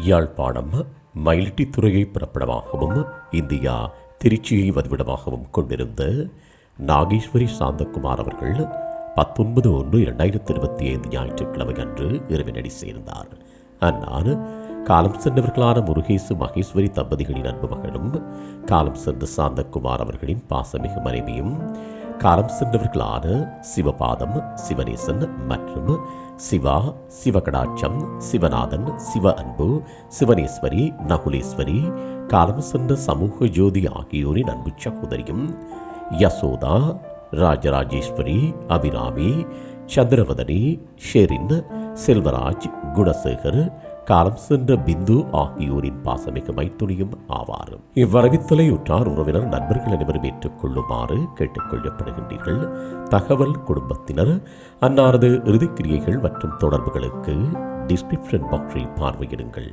Yazhpanam மயிலிட்டித்துறையை பிறப்பிடமாகவும் India திருச்சியை வதிவிடமாகவும் கொண்டிருந்த நாகேஸ்வரி சாந்தகுமார் அவர்கள் பத்தொன்பது ஒன்று இரண்டாயிரத்தி இருபத்தி ஐந்து ஞாயிற்றுக்கிழமை அன்று இறைவனடி சேர்ந்தார். அந்நாள் காலம் சென்றவர்களான முருகேசு மகேஸ்வரி தம்பதிகளின் அன்பு மகனும் காலம் சென்ற சாந்தகுமார் அவர்களின் பாசமிகு மனைவியும் காலம் சென்றவர்களான சிவபாதம் சிவநேசன் மற்றும் சிவா சிவகடாட்சம் சிவநாதன் சிவ அன்பு சிவனேஸ்வரி நகுலேஸ்வரி காலம் சென்ற சமூக ஜோதி ஆகியோரின் அன்பு சகோதரியும் யசோதா ராஜராஜேஸ்வரி அபிராமி சந்திரவதனி ஷெரின் செல்வராஜ் குணசேகர் காலம் சென்ற பிந்து ஆகியோரின் பாசமிகு மைத்துளியும் ஆவார் இவ்வரவித்தலை உற்றார் உறவினர் நண்பர்கள் அனைவரும் ஏற்றுக்கொள்ளுமாறு கேட்டுக்கொள்ளப்படுகின்றீர்கள். தகவல் குடும்பத்தினர் அன்னாரது இறுதிக்கிரியைகள் மற்றும் தொடர்புகளுக்கு டிஸ்கிரிப்ஷன் பாக்ஸை பார்வையிடுங்கள்.